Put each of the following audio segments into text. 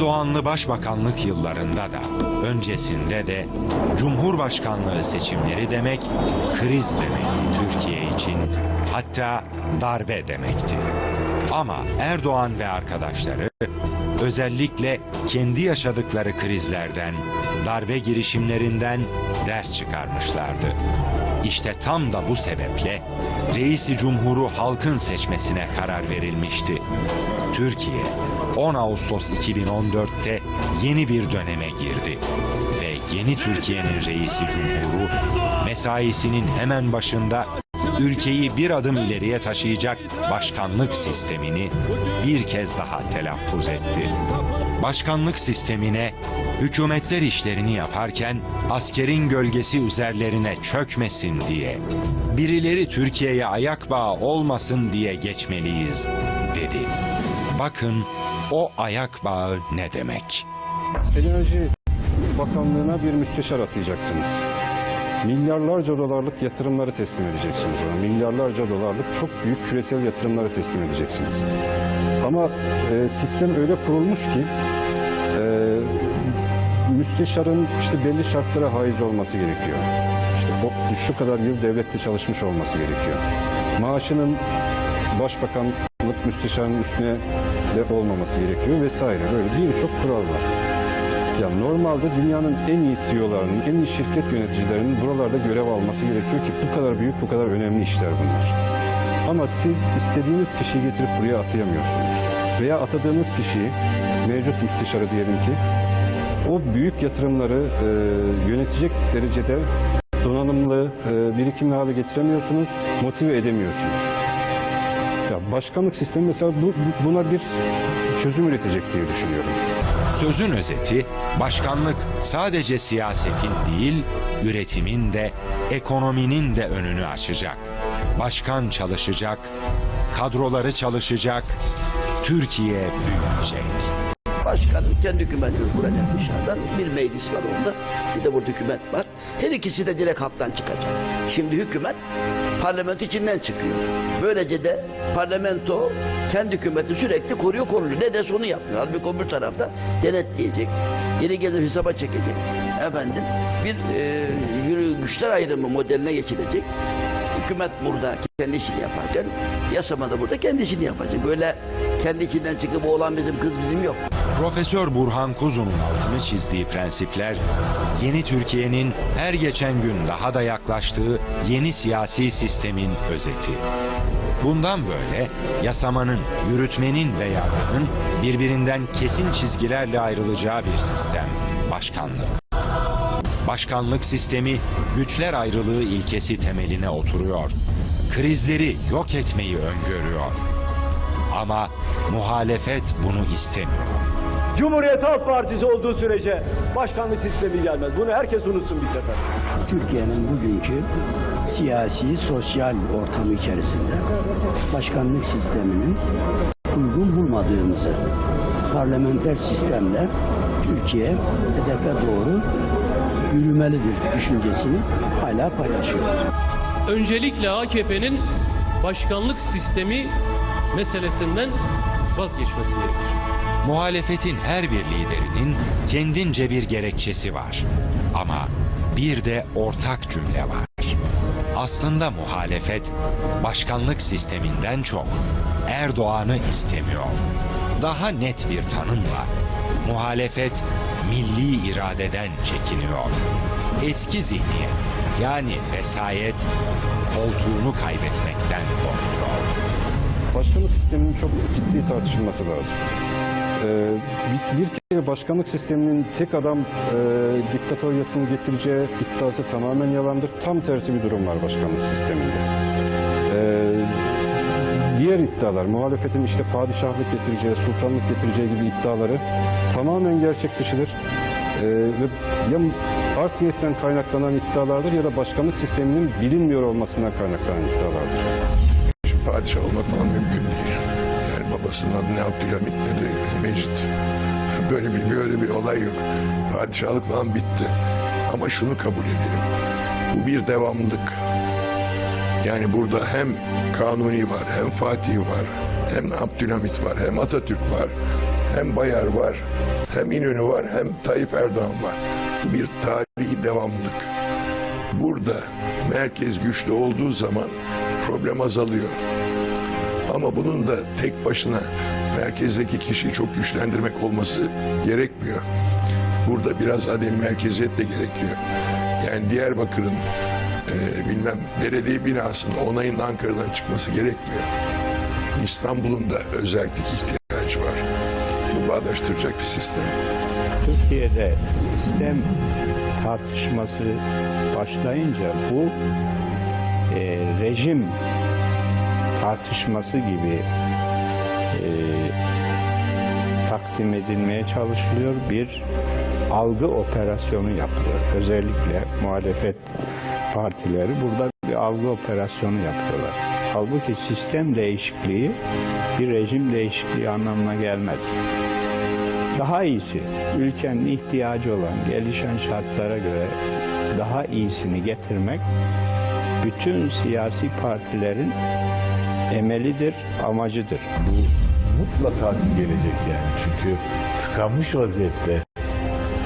Erdoğanlı başbakanlık yıllarında da öncesinde de Cumhurbaşkanlığı seçimleri demek kriz demekti Türkiye için. Hatta darbe demekti. Ama Erdoğan ve arkadaşları özellikle kendi yaşadıkları krizlerden, darbe girişimlerinden ders çıkarmışlardı. İşte tam da bu sebeple reisi cumhuru halkın seçmesine karar verilmişti. Türkiye 10 Ağustos 2014'te yeni bir döneme girdi ve yeni Türkiye'nin reisi cumhuru mesaisinin hemen başında ülkeyi bir adım ileriye taşıyacak başkanlık sistemini bir kez daha telaffuz etti. Başkanlık sistemine hükümetler işlerini yaparken askerin gölgesi üzerlerine çökmesin diye, birileri Türkiye'ye ayak bağı olmasın diye geçmeliyiz dedi. Bakın o ayak bağı ne demek? Enerji Bakanlığı'na bir müsteşar atayacaksınız. Milyarlarca dolarlık yatırımları teslim edeceksiniz ona. Milyarlarca dolarlık çok büyük küresel yatırımları teslim edeceksiniz. Ama e, sistem öyle kurulmuş ki e, müsteşarın işte belli şartlara haiz olması gerekiyor. İşte o, şu kadar yıl devlette çalışmış olması gerekiyor. Maaşının başbakanlık müsteşarının üstüne de olmaması gerekiyor vesaire. Böyle birçok kural var. Ya normalde dünyanın en iyi CEO'larının, en iyi şirket yöneticilerinin buralarda görev alması gerekiyor ki bu kadar büyük, bu kadar önemli işler bunlar. Ama siz istediğiniz kişiyi getirip buraya atayamıyorsunuz. Veya atadığınız kişiyi, mevcut müsteşarı diyelim ki, o büyük yatırımları e, yönetecek derecede donanımlı, e, birikimli hale getiremiyorsunuz, motive edemiyorsunuz. Ya başkanlık sistemi mesela bu- buna bir çözüm üretecek diye düşünüyorum. Sözün özeti, başkanlık sadece siyasetin değil, üretimin de, ekonominin de önünü açacak. Başkan çalışacak, kadroları çalışacak, Türkiye büyüyecek. Başkanın kendi hükümetini kuracak dışarıdan. Bir meclis var orada. Bir de burada hükümet var. Her ikisi de direkt halktan çıkacak. Şimdi hükümet parlamento içinden çıkıyor. Böylece de parlamento kendi hükümeti sürekli koruyor koruyor. Ne dese onu yapıyor. Halbuki öbür tarafta denetleyecek. Geri gelip hesaba çekecek. Efendim bir e, güçler ayrımı modeline geçilecek. Hükümet burada kendi işini yaparken yasama da burada kendi işini yapacak. Böyle kendi içinden çıkıp oğlan bizim kız bizim yok. Profesör Burhan Kuzu'nun altını çizdiği prensipler, yeni Türkiye'nin her geçen gün daha da yaklaştığı yeni siyasi sistemin özeti. Bundan böyle yasamanın, yürütmenin ve yargının birbirinden kesin çizgilerle ayrılacağı bir sistem, başkanlık. Başkanlık sistemi güçler ayrılığı ilkesi temeline oturuyor. Krizleri yok etmeyi öngörüyor. Ama muhalefet bunu istemiyor. Cumhuriyet Halk Partisi olduğu sürece başkanlık sistemi gelmez. Bunu herkes unutsun bir sefer. Türkiye'nin bugünkü siyasi, sosyal ortamı içerisinde başkanlık sisteminin uygun bulmadığımızı, parlamenter sistemle Türkiye hedefe doğru yürümelidir düşüncesini hala paylaşıyoruz. öncelikle AKP'nin başkanlık sistemi meselesinden vazgeçmesi gerekir. Muhalefetin her bir liderinin kendince bir gerekçesi var. Ama bir de ortak cümle var. Aslında muhalefet başkanlık sisteminden çok Erdoğan'ı istemiyor. Daha net bir tanımla muhalefet milli iradeden çekiniyor. Eski zihniyet yani vesayet koltuğunu kaybetmekten korkuyor. Başkanlık sisteminin çok ciddi tartışılması lazım. Ee, bir, bir kere başkanlık sisteminin tek adam e, diktatoryasını getireceği iddiası tamamen yalandır. Tam tersi bir durum var başkanlık sisteminde. Ee, diğer iddialar, muhalefetin işte padişahlık getireceği, sultanlık getireceği gibi iddiaları tamamen gerçek dışıdır. Ee, ve ya art niyetten kaynaklanan iddialardır ya da başkanlık sisteminin bilinmiyor olmasından kaynaklanan iddialardır. Padişah olmak falan mümkün değil. Yani babasının adı ne Abdülhamit ne de Mecit. Böyle bir, böyle bir olay yok. Padişahlık falan bitti. Ama şunu kabul edelim. Bu bir devamlılık. Yani burada hem Kanuni var, hem Fatih var, hem Abdülhamit var, hem Atatürk var, Hem Bayar var, hem İnönü var, hem Tayyip Erdoğan var. Bu bir tarihi devamlılık. Burada merkez güçlü olduğu zaman problem azalıyor. Ama bunun da tek başına merkezdeki kişiyi çok güçlendirmek olması gerekmiyor. Burada biraz adem merkeziyet de gerekiyor. Yani Diyarbakır'ın e, bilmem belediye binasının onayın Ankara'dan çıkması gerekmiyor. İstanbul'un da özellik ihtiyacı var. Bu bağdaştıracak bir sistem. Türkiye'de sistem tartışması başlayınca bu e, rejim tartışması gibi e, takdim edilmeye çalışılıyor. Bir algı operasyonu yapılıyor. Özellikle muhalefet partileri burada bir algı operasyonu yapıyorlar. Halbuki sistem değişikliği bir rejim değişikliği anlamına gelmez. Daha iyisi, ülkenin ihtiyacı olan gelişen şartlara göre daha iyisini getirmek bütün siyasi partilerin emelidir, amacıdır. mutlaka ki gelecek yani. Çünkü tıkanmış vaziyette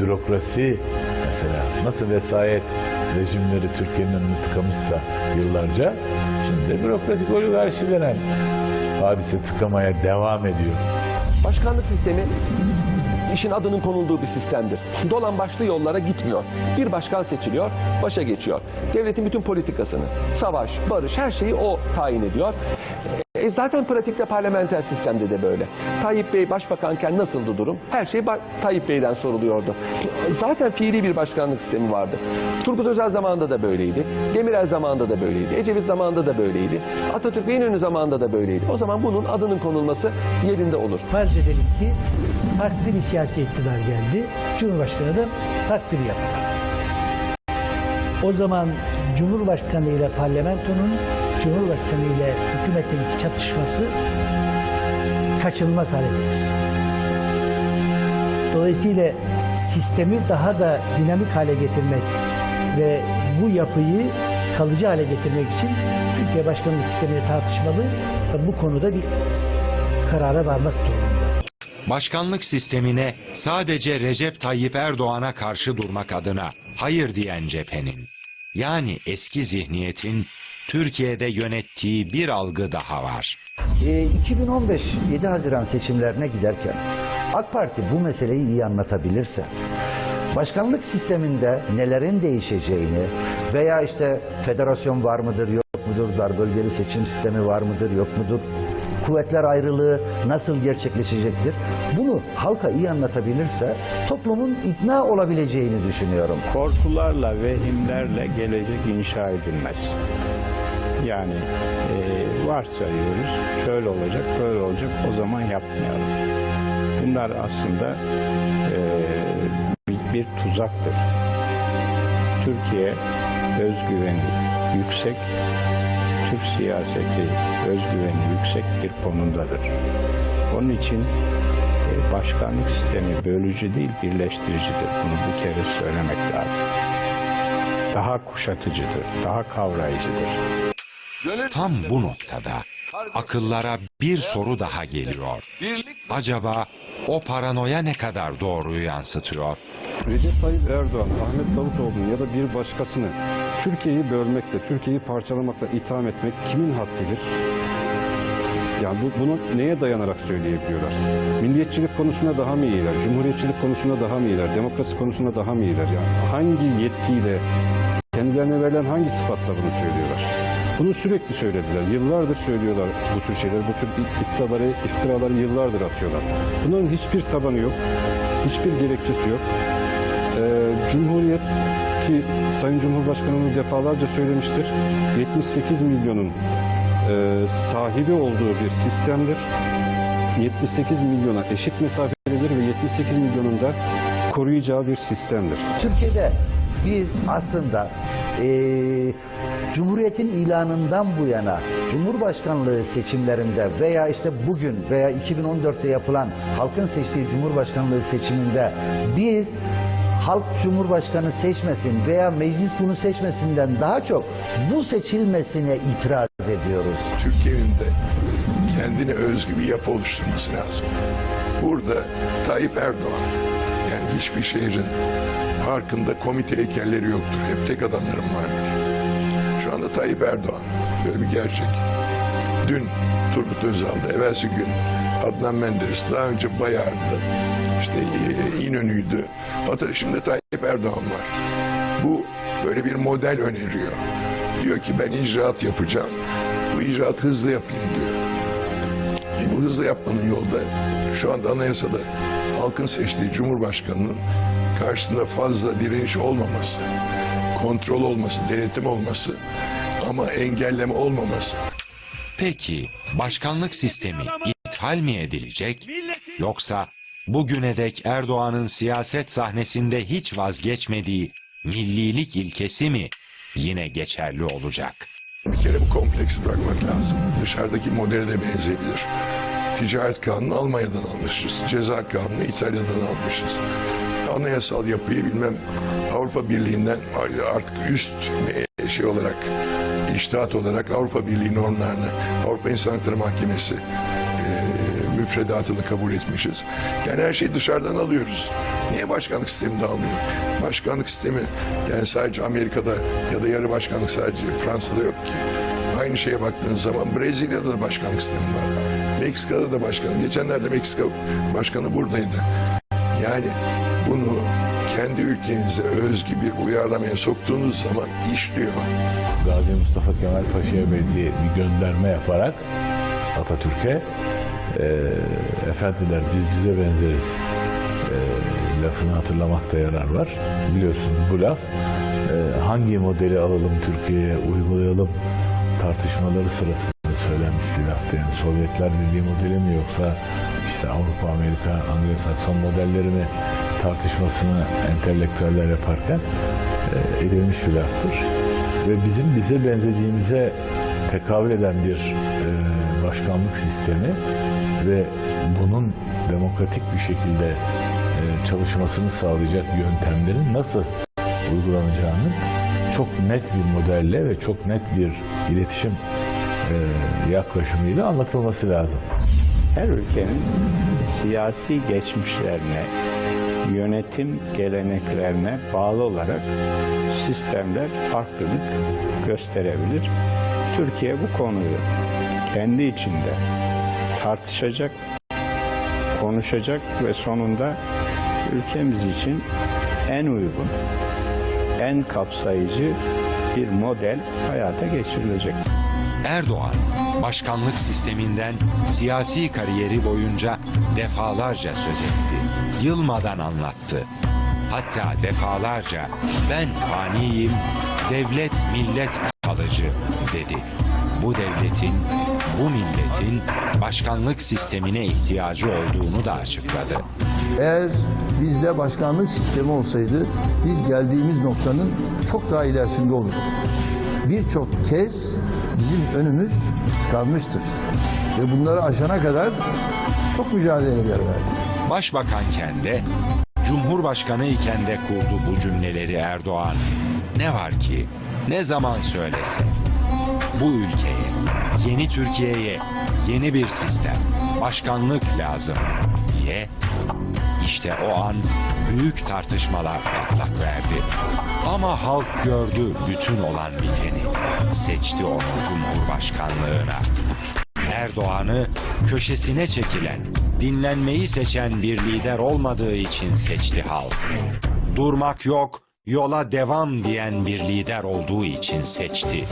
bürokrasi mesela nasıl vesayet rejimleri Türkiye'nin önünü tıkamışsa yıllarca şimdi bürokratik oligarşi denen hadise tıkamaya devam ediyor. Başkanlık sistemi işin adının konulduğu bir sistemdir. Dolan başlı yollara gitmiyor. Bir başkan seçiliyor, başa geçiyor. Devletin bütün politikasını, savaş, barış her şeyi o tayin ediyor. E zaten pratikte parlamenter sistemde de böyle. Tayyip Bey başbakanken nasıldı durum? Her şey Tayyip Bey'den soruluyordu. Zaten fiili bir başkanlık sistemi vardı. Turgut Özal zamanında da böyleydi. Demirel zamanında da böyleydi. Ecevit zamanında da böyleydi. Atatürk İnönü zamanında da böyleydi. O zaman bunun adının konulması yerinde olur. Farz edelim ki farklı bir siyasi iktidar geldi. Cumhurbaşkanı da farklı bir yapıda. O zaman Cumhurbaşkanı ile parlamentonun, Cumhurbaşkanı ile hükümetin çatışması kaçınılmaz hale gelir. Dolayısıyla sistemi daha da dinamik hale getirmek ve bu yapıyı kalıcı hale getirmek için Türkiye başkanlık sistemini tartışmalı ve bu konuda bir karara varmak durumunda. Başkanlık sistemine sadece Recep Tayyip Erdoğan'a karşı durmak adına hayır diyen cephenin, yani eski zihniyetin Türkiye'de yönettiği bir algı daha var. 2015 7 Haziran seçimlerine giderken AK Parti bu meseleyi iyi anlatabilirse başkanlık sisteminde nelerin değişeceğini veya işte federasyon var mıdır yok mudur, dar bölgeli seçim sistemi var mıdır yok mudur, kuvvetler ayrılığı nasıl gerçekleşecektir bunu halka iyi anlatabilirse toplumun ikna olabileceğini düşünüyorum. Korkularla, vehimlerle gelecek inşa edilmez. Yani e, varsayıyoruz, şöyle olacak, böyle olacak, o zaman yapmayalım. Bunlar aslında e, bir, bir tuzaktır. Türkiye özgüveni yüksek, Türk siyaseti özgüveni yüksek bir konumdadır. Onun için e, başkanlık sistemi bölücü değil, birleştiricidir. Bunu bir kere söylemek lazım. Daha kuşatıcıdır, daha kavrayıcıdır. Tam bu noktada akıllara bir soru daha geliyor. Acaba o paranoya ne kadar doğruyu yansıtıyor? Recep Tayyip Erdoğan, Ahmet Davutoğlu'nu ya da bir başkasını Türkiye'yi bölmekle, Türkiye'yi parçalamakla itham etmek kimin haddidir? Yani bu, bunu neye dayanarak söyleyebiliyorlar? Milliyetçilik konusunda daha mı iyiler? Cumhuriyetçilik konusunda daha mı iyiler? Demokrasi konusunda daha mı iyiler? Yani hangi yetkiyle, kendilerine verilen hangi sıfatla bunu söylüyorlar? Bunu sürekli söylediler. Yıllardır söylüyorlar bu tür şeyler. Bu tür iddiaları, iftiraları yıllardır atıyorlar. Bunların hiçbir tabanı yok. Hiçbir gerekçesi yok. Ee, Cumhuriyet ki Sayın Cumhurbaşkanımız defalarca söylemiştir. 78 milyonun e, sahibi olduğu bir sistemdir. 78 milyona eşit mesafededir ve 78 milyonun da koruyacağı bir sistemdir. Türkiye'de biz aslında eee, Cumhuriyet'in ilanından bu yana Cumhurbaşkanlığı seçimlerinde veya işte bugün veya 2014'te yapılan halkın seçtiği Cumhurbaşkanlığı seçiminde biz halk Cumhurbaşkanı seçmesin veya meclis bunu seçmesinden daha çok bu seçilmesine itiraz ediyoruz. Türkiye'nin de kendine özgü bir yapı oluşturması lazım. Burada Tayyip Erdoğan hiçbir şehrin farkında komite heykelleri yoktur. Hep tek adamlarım vardır. Şu anda Tayyip Erdoğan böyle bir gerçek. Dün Turgut Özal'dı, evvelsi gün Adnan Menderes, daha önce Bayar'dı, işte e, İnönü'ydü. Şimdi Tayyip Erdoğan var. Bu böyle bir model öneriyor. Diyor ki ben icraat yapacağım. Bu icraat hızlı yapayım diyor. E bu hızlı yapmanın yolda şu anda anayasada halkın seçtiği Cumhurbaşkanı'nın karşısında fazla direniş olmaması, kontrol olması, denetim olması ama engelleme olmaması. Peki başkanlık sistemi ithal mi edilecek yoksa bugüne dek Erdoğan'ın siyaset sahnesinde hiç vazgeçmediği millilik ilkesi mi yine geçerli olacak? Bir kere bu kompleksi bırakmak lazım. Dışarıdaki modele de benzeyebilir. Ticaret kanunu Almanya'dan almışız. Ceza kanunu İtalya'dan almışız. Anayasal yapıyı bilmem Avrupa Birliği'nden artık üst şey olarak, iştahat olarak Avrupa Birliği normlarını, Avrupa İnsan Hakları Mahkemesi e, müfredatını kabul etmişiz. Yani her şeyi dışarıdan alıyoruz. Niye başkanlık sistemi de? Başkanlık sistemi yani sadece Amerika'da ya da yarı başkanlık sadece Fransa'da yok ki. Aynı şeye baktığınız zaman Brezilya'da da başkanlık sistemi var. Meksika'da da başkanlık. Geçenlerde Meksika başkanı buradaydı. Yani bunu kendi ülkenize özgü bir uyarlamaya soktuğunuz zaman işliyor. Gazi Mustafa Kemal Paşa'ya belli bir gönderme yaparak Atatürk'e e, efendiler biz bize benzeriz e, lafını hatırlamakta yarar var. Biliyorsun bu laf e, hangi modeli alalım Türkiye'ye uygulayalım tartışmaları sırasında söylenmiş bir laftı. Yani Sovyetler Birliği modeli mi yoksa işte Avrupa, Amerika, Anglo-Sakson modelleri mi tartışmasını entelektüeller yaparken e, edilmiş bir laftır. Ve bizim bize benzediğimize tekabül eden bir e, başkanlık sistemi ve bunun demokratik bir şekilde e, çalışmasını sağlayacak yöntemlerin nasıl uygulanacağını çok net bir modelle ve çok net bir iletişim e, yaklaşımıyla anlatılması lazım. Her ülkenin siyasi geçmişlerine, yönetim geleneklerine bağlı olarak sistemler farklılık gösterebilir. Türkiye bu konuyu kendi içinde tartışacak, konuşacak ve sonunda ülkemiz için en uygun, en kapsayıcı bir model hayata geçirilecek. Erdoğan başkanlık sisteminden siyasi kariyeri boyunca defalarca söz etti. Yılmadan anlattı. Hatta defalarca ben faniyim, devlet millet kalıcı dedi. Bu devletin, bu milletin başkanlık sistemine ihtiyacı olduğunu da açıkladı. Eğer bizde başkanlık sistemi olsaydı biz geldiğimiz noktanın çok daha ilerisinde olurduk. Birçok kez bizim önümüz kalmıştır. Ve bunları aşana kadar çok mücadeleler verdik. Başbakanken de, Cumhurbaşkanı iken de kurdu bu cümleleri Erdoğan. Ne var ki ne zaman söylese bu ülkeye, yeni Türkiye'ye yeni bir sistem, başkanlık lazım işte o an büyük tartışmalar patlak verdi. Ama halk gördü bütün olan biteni. Seçti onu Cumhurbaşkanlığına. Erdoğan'ı köşesine çekilen, dinlenmeyi seçen bir lider olmadığı için seçti halk. Durmak yok, yola devam diyen bir lider olduğu için seçti.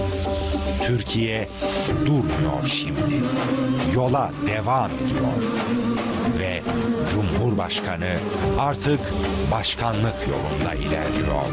Türkiye durmuyor şimdi. Yola devam ediyor. Cumhurbaşkanı artık başkanlık yolunda ilerliyor.